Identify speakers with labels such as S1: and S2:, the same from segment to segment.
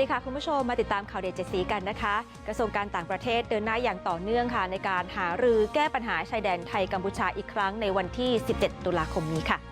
S1: ดีค่ะคุณผู้ชมมาติดตามข่าวเด่นเจ็ดสีกันนะคะ กระทรวงการต่างประเทศเดินหน้าอย่างต่อเนื่องค่ะในการหารือแก้ปัญหาชายแดนไทยกัมพูชาอีกครั้งในวันที่ 17 ตุลาคมนี้ค่ะ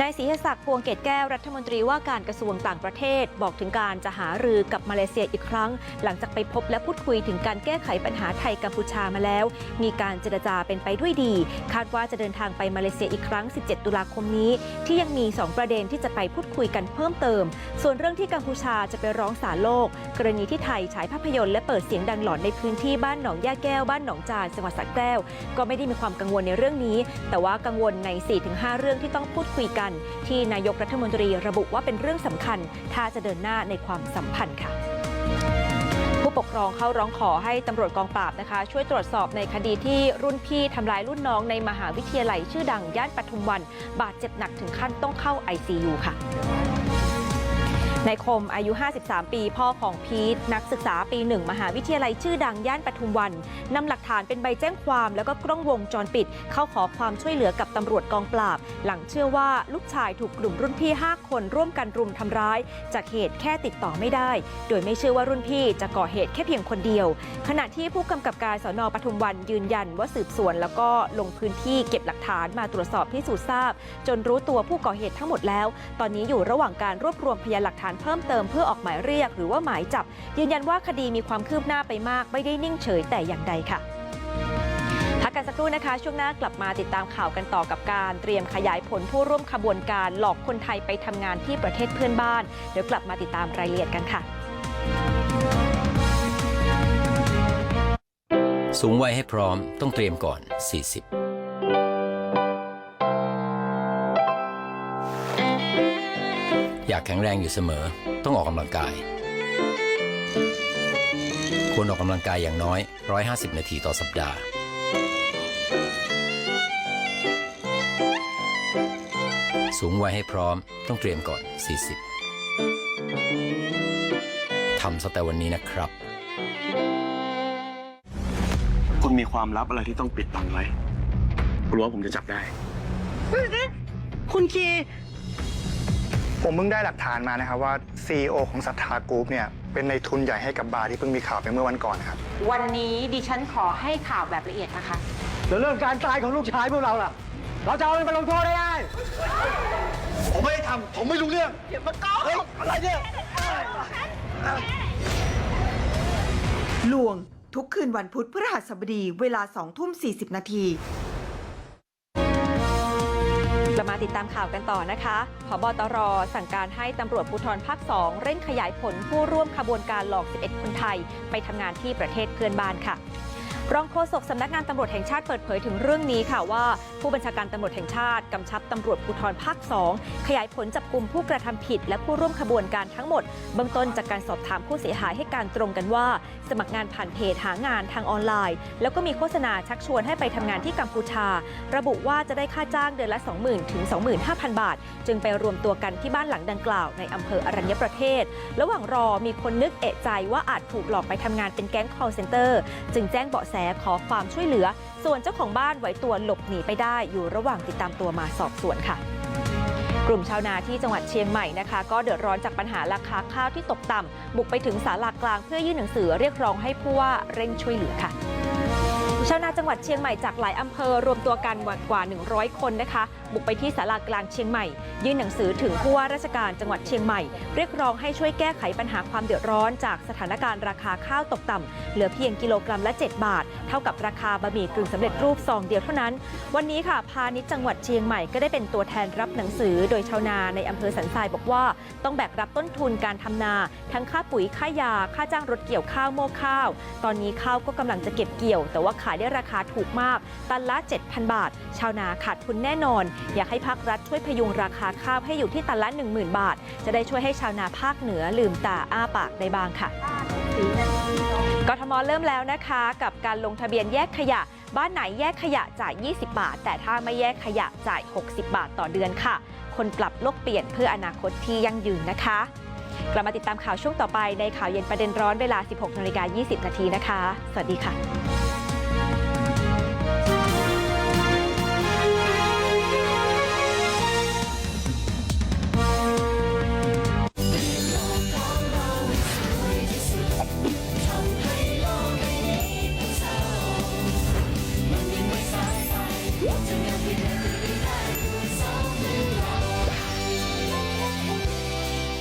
S1: นายศรีศักดิ์พวงเกตแก้วรัฐมนตรีว่าการกระทรวงต่างประเทศ บอกถึงการจะหารือกับมาเลเซียอีกครั้ง หลังจากไปพบและพูดคุยถึงการแก้ไขปัญหาไทยกัมพูชามาแล้ว มีการเจรจาเป็นไปด้วยดี คาดว่าจะเดินทางไปมาเลเซียอีกครั้ง 17 ตุลาคมนี้ ที่ยังมี 2 ประเด็นที่จะไปพูดคุยกันเพิ่มเติม ส่วนเรื่องที่กัมพูชาจะไปร้องศาลโลก กรณีที่ไทยฉายภาพยนตร์และเปิดเสียงดังหลอนในพื้นที่บ้านหนองย่าแก้วบ้านหนองจานจังหวัดสระแก้ว ก็ไม่ได้มีความกังวลในเรื่องนี้ แต่ว่ากังวลใน 4-5 เรื่องที่ต้องพูดคุยกันที่นายกรัฐมนตรีระบุว่าเป็นเรื่องสำคัญ ถ้าจะเดินหน้าในความสัมพันธ์ค่ะผู้ปกครองเข้าร้องขอให้ตำรวจกองปราบนะคะ ช่วยตรวจสอบในคดีที่รุ่นพี่ทำร้ายรุ่นน้องในมหาวิทยาลัยชื่อดังย่านปทุมวัน บาดเจ็บหนักถึงขั้นต้องเข้า ICU ค่ะ นายคมอายุ 53 ปี พ่อของพีทนักศึกษาปีหนึ่งมหาวิทยาลัยชื่อดังย่านปทุมวันนำหลักฐานเป็นใบแจ้งความแล้วก็กล้องวงจรปิด เข้าขอความช่วยเหลือกับตำรวจกองปราบ หลังเชื่อว่าลูกชายถูกกลุ่มรุ่นพี่ 5 คนร่วมกันรุมทำร้าย จากเหตุแค่ติดต่อไม่ได้ โดยไม่เชื่อว่ารุ่นพี่จะก่อเหตุแค่เพียงคนเดียว ขณะที่ผู้กำกับการสนปทุมวันยืนยันว่าสืบสวน แล้วก็ลงพื้นที่เก็บหลักฐานมาตรวจสอบพิสูจน์ทราบ จนรู้ตัวผู้ก่อเหตุทั้งหมดแล้ว ตอนนี้อยู่ระหว่างการรวบรวมพยานหลักฐานเพิ่มเติมเพื่อออกหมายเรียก หรือว่าหมายจับ ยืนยันว่าคดีมีความคืบหน้าไปมาก ไม่ได้นิ่งเฉยแต่อย่างใดค่ะพักกันสักครู่นะคะ ช่วงหน้ากลับมาติดตามข่าวกันต่อกับการเตรียมขยายผลผู้ร่วมขบวนการหลอกคนไทยไปทำงานที่ประเทศเพื่อนบ้าน เดี๋ยวกลับมาติดตามรายละเอียดกันค่ะ
S2: สูงวัยให้พร้อมต้องเตรียมก่อน 40ากแข็งแรงอยู่เสมอ ต้องออกกำลังกาย ควรออกกำลังกายอย่างน้อย 150 นาทีต่อสัปดาห์ สูงวัยให้พร้อมต้องเตรียมก่อน 40 ทำสแต่วันนี้นะครับ
S3: คุณมีความลับอะไรที่ต้องปิดบังไว้กลัวผมจะจับได้
S4: คุณคี
S5: ผมเพิ่งได้หลักฐานมานะครับว่า CEO ของศรัทธากรุ๊ปเนี่ยเป็นในทุนใหญ่ให้กับบาร์ที่เพิ่งมีข่าวไปเมื่อวันก่อนนะครับ
S6: วันนี้ดิฉันขอให้ข่าวแบบละเอียดนะคะ
S4: แล้วเรื่องการตายของลูกชายพวกเราล่ะ เราจะเอามันไปลงโทษได้ไง
S3: ผมไม่ได้ทำผมไม่รู้เรื่อง
S4: อย่ามาก้าวอะไรเนี่ย
S7: ลวงทุกคืนวันพุธพฤหัสบดีเวลา2ทุ่ม40 นาที
S1: กลับมาติดตามข่าวกันต่อนะคะพบตรสั่งการให้ตำรวจภูธรภาค2เร่งขยายผลผู้ร่วมขบวนการหลอก 11 คนไทย ไปทำงานที่ประเทศเพื่อนบ้านค่ะ รองโฆษกสำนักงานตำรวจแห่งชาติเปิดเผยถึงเรื่องนี้ค่ะว่า ผู้บัญชาการตำรวจแห่งชาติกำชับตำรวจภูธรภาค 2 ขยายผลจับกลุ่มผู้กระทำผิด และผู้ร่วมขบวนการทั้งหมดเบื้องต้นจากการสอบถามผู้เสียหายให้การตรงกันว่า สมัครงานผ่านเพจหางานทางออนไลน์ แล้วก็มีโฆษณาชักชวนให้ไปทำงานที่กัมพูชา ระบุว่าจะได้ค่าจ้างเดือนละ 20,000ถึง25,000 บาท จึงไปรวมตัวกันที่บ้านหลังดังกล่าวในอำเภออรัญญประเทศ ระหว่างรอมีคนนึกเอะใจว่าอาจถูกหลอกไปทำงานเป็นแก๊ง call center จึงแจ้งเบาะแสขอความช่วยเหลือ ส่วนเจ้าของบ้านไหวตัวหลบหนีไปได้อยู่ระหว่างติดตามตัวมาสอบสวนค่ะ กลุ่มชาวนาที่จังหวัดเชียงใหม่นะคะ ก็เดือดร้อนจากปัญหาราคาข้าวที่ตกต่ำบุกไปถึงศาลากลางเพื่อยื่นหนังสือเรียกร้องให้ผู้ว่าเร่งช่วยเหลือค่ะ งหวัดเชียงใหม่จากหลายอำเภอรวมตัวกันกว่า 100 คนนะคะ บุกไปที่ศาลากลางเชียงใหม่ ยื่นหนังสือถึงผู้ว่าราชการจังหวัดเชียงใหม่ เรียกร้องให้ช่วยแก้ไขปัญหาความเดือดร้อนจากสถานการณ์ราคาข้าวตกต่ำเหลือเพียงกิโลกรัมละ 7 บาท เท่ากับราคาบะหมี่กึ่งสำเร็จรูปซองเดียวเท่านั้น วันนี้ค่ะพาณิชย์จังหวัดเชียงใหม่ก็ได้เป็นตัวแทนรับหนังสือ โดยชาวนาในอำเภอสันทรายบอกว่า ต้องแบกรับต้นทุนการทำนา ทั้งค่าปุ๋ยค่ายาค่าจ้างรถเกี่ยวข้าวโม่ข้าว ตอนนี้ข้าวก็กำลังจะเก็บเกี่ยว แต่ว่าขายได้ราคาาถูกมาก ตันละ 7,000 บาท ชาวนาขาดทุนแน่นอน อยากให้ภาครัฐช่วยพยุงราคาข้าวให้อยู่ที่ตันละ 10,000 บาท จะได้ช่วยให้ชาวนาภาคเหนือลืมตาอ้าปากได้บ้างค่ะกทมเริ่มแล้วนะคะกับการลงทะเบียนแยกขยะ บ้านไหนแยกขยะจ่าย 20 บาท แต่ถ้าไม่แยกขยะจ่าย 60 บาทต่อเดือนค่ะ คนปรับโลกเปลี่ยนเพื่ออนาคตที่ยั่งยืนนะคะ กลับมาติดตามข่าวช่วงต่อไปในข่าวเย็นประเด็นร้อนเวลา 16นาฬิกา20 นาทีนะคะ สวัสดีค่ะ